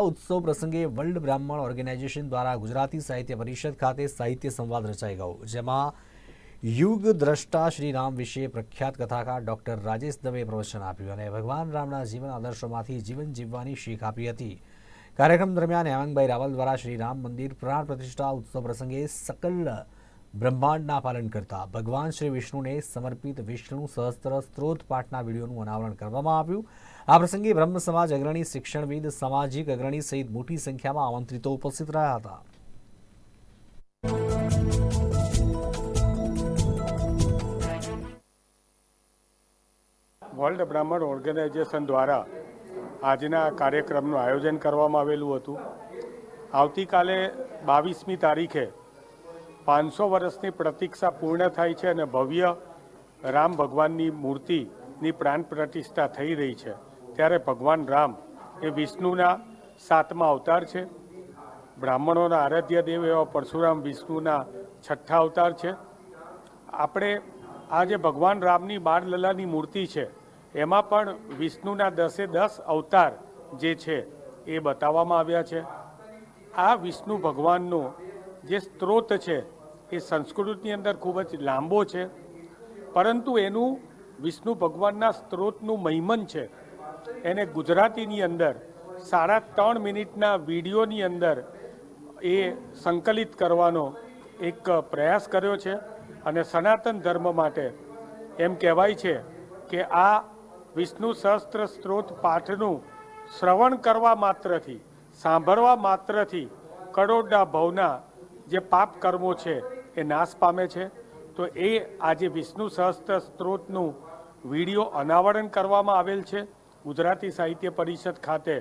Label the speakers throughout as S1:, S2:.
S1: ઉત્સવ પ્રસંગે વર્લ્ડ બ્રાહ્મણ ઓર્ગેનાઇઝેશન દ્વારા ગુજરાતી સાહિત્ય પરિષદ ખાતે સાહિત્ય સંવાદ રચાઈ ગયો, જેમાં યુગ દ્રષ્ટા શ્રી રામ વિશે પ્રખ્યાત કથાકાર ડોક્ટર રાજેશ દવે પ્રવચન આપ્યું અને ભગવાન રામના જીવન આદર્શોમાંથી જીવન જીવવાની શીખ આપી હતી. કાર્યક્રમ દરમિયાન હેમાંગભાઈ રાવલ દ્વારા શ્રી રામ મંદિર પ્રાણ પ્રતિષ્ઠા ઉત્સવ પ્રસંગે સકલ બ્રહ્માંડના પાલન કરતા ભગવાન શ્રી વિષ્ણુને સમર્પિત વિષ્ણુ સહસ્ત્ર સ્ત્રોત પાઠના વિડીયોનું અનાવરણ કરવામાં આવ્યું. આ પ્રસંગે બ્રહ્મ સમાજ અગ્રણી શિક્ષણવિદ, સામાજિક અગ્રણી સહિત મોટી સંખ્યામાં આમંત્રિતો ઉપસ્થિત રહ્યા હતા.
S2: વર્લ્ડ બ્રાહ્મણ ઓર્ગેનાઇઝેશન દ્વારા આજના કાર્યક્રમનું આયોજન કરવામાં આવેલું હતું. આવતીકાલે બાવીસમી તારીખે પાંચસો વર્ષની પ્રતીક્ષા પૂર્ણ થાય છે અને ભવ્ય રામ ભગવાનની મૂર્તિની પ્રાણ પ્રતિષ્ઠા થઈ રહી છે. ત્યારે ભગવાન રામ એ વિષ્ણુના સાતમા અવતાર છે. બ્રાહ્મણોના આરાધ્ય દેવ એવા પરશુરામ વિષ્ણુના છઠ્ઠા અવતાર છે. આપણે આ જે ભગવાન રામની બાળલલાની મૂર્તિ છે, એમાં પણ વિષ્ણુના દસે દસ અવતાર જે છે એ બતાવવામાં આવ્યા છે. આ વિષ્ણુ ભગવાનનો જે સ્ત્રોત છે એ સંસ્કૃતની અંદર ખૂબ જ લાંબો છે. પરંતુ એનું વિષ્ણુ ભગવાનના સ્ત્રોતનું મહિમન છે. એને ગુજરાતીની અંદર સાડા ત્રણ મિનિટના વિડીયોની અંદર એ સંકલિત કરવાનો એક પ્રયાસ કર્યો છે અને સનાતન ધર્મ માટે એમ કહેવાય છે કે આ વિષ્ણુ સહસ્ત્ર સ્ત્રોત પાઠનું શ્રવણ કરવા માત્રથી, સાંભળવા માત્રથી કરોડના ભવના જે પાપ કર્મો છે એ નાશ પામે છે. તો એ આજે વિષ્ણુ સહસ્ત્ર સ્ત્રોતનું વીડિયો અનાવરણ કરવામાં આવેલ છે. ગુજરાતી સાહિત્ય પરિષદ ખાતે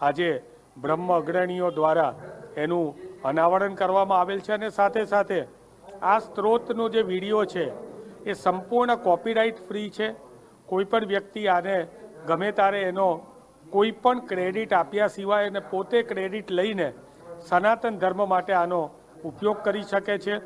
S2: આજે બ્રહ્મ અગ્રણીઓ દ્વારા એનું અનાવરણ કરવામાં આવેલ છે અને સાથે સાથે આ સ્ત્રોતનો જે વીડિયો છે એ સંપૂર્ણ કોપીરાઇટ ફ્રી છે. કોઈ પણ વ્યક્તિ આને ગમે ત્યારે એનો કોઈ પણ ક્રેડિટ આપ્યા સિવાય અને પોતે ક્રેડિટ લઈને સનાતન ધર્મ માટે આનો ઉપયોગ કરી શકે છે.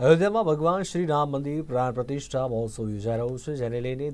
S1: અયોધ્યામાં ભગવાન શ્રી રામ મંદિર પ્રાણ પ્રતિષ્ઠા મહોત્સવ યોજાઈ રહ્યો છે જેને લઈને